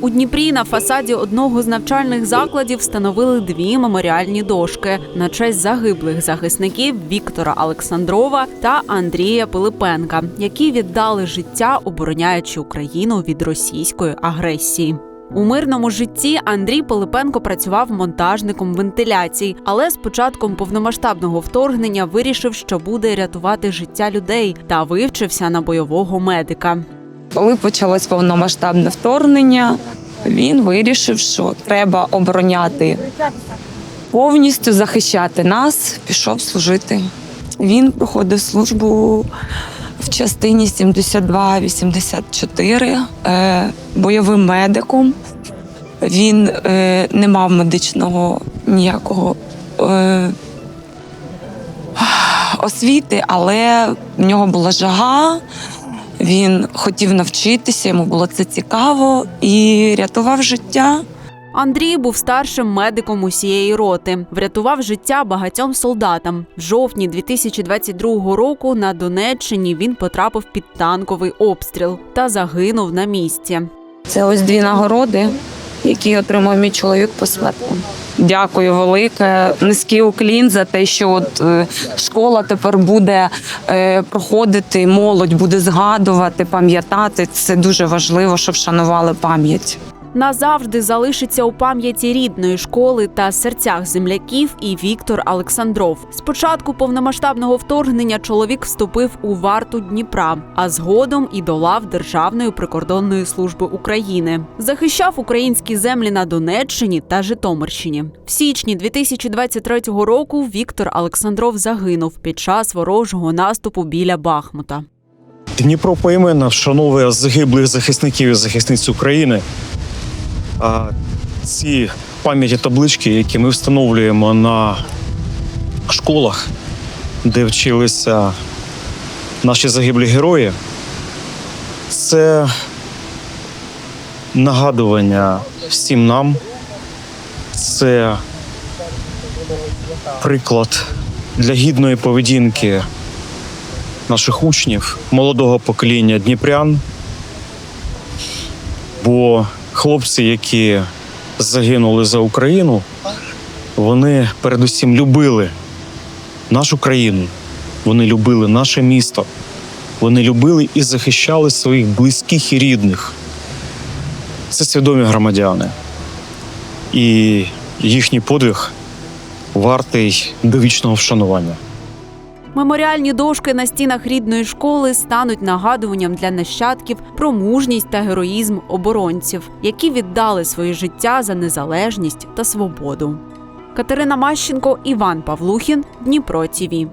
У Дніпрі на фасаді одного з навчальних закладів встановили дві меморіальні дошки на честь загиблих захисників Віктора Олександрова та Андрія Пилипенка, які віддали життя, обороняючи Україну від російської агресії. У мирному житті Андрій Пилипенко працював монтажником вентиляцій, але з початком повномасштабного вторгнення вирішив, що буде рятувати життя людей та вивчився на бойового медика. Коли почалось повномасштабне вторгнення, він вирішив, що треба обороняти повністю захищати нас, пішов служити. Він проходив службу в частині 72-84 е, бойовим медиком. Він е, не мав медичного ніякого е, освіти, але в нього була жага. Він хотів навчитися, йому було це цікаво і рятував життя. Андрій був старшим медиком усієї роти, врятував життя багатьом солдатам. В жовтні 2022 року на Донеччині він потрапив під танковий обстріл та загинув на місці. Це ось дві нагороди, які отримав мій чоловік посмертно. Дякую велике. Низький уклін за те, що от е, школа тепер буде е, проходити, молодь буде згадувати, пам'ятати. Це дуже важливо, щоб шанували пам'ять. Назавжди залишиться у пам'яті рідної школи та серцях земляків і Віктор Олександров. З початку повномасштабного вторгнення чоловік вступив у варту Дніпра, а згодом і долав Державної прикордонної служби України. Захищав українські землі на Донеччині та Житомирщині. В січні 2023 року Віктор Олександров загинув під час ворожого наступу біля Бахмута. Дніпро поіменно вшановує загиблих захисників і захисниць України. Ці пам'яті таблички, які ми встановлюємо на школах, де вчилися наші загиблі герої, це нагадування всім нам. Це приклад для гідної поведінки наших учнів, молодого покоління дніпрян. Бо хлопці, які загинули за Україну, вони передусім любили нашу країну, вони любили наше місто, вони любили і захищали своїх близьких і рідних. Це свідомі громадяни. І їхній подвиг вартий довічного вшанування. Меморіальні дошки на стінах рідної школи стануть нагадуванням для нащадків про мужність та героїзм оборонців, які віддали своє життя за незалежність та свободу. Катерина Мащенко, Іван Павлухін, Дніпро ТІВІ.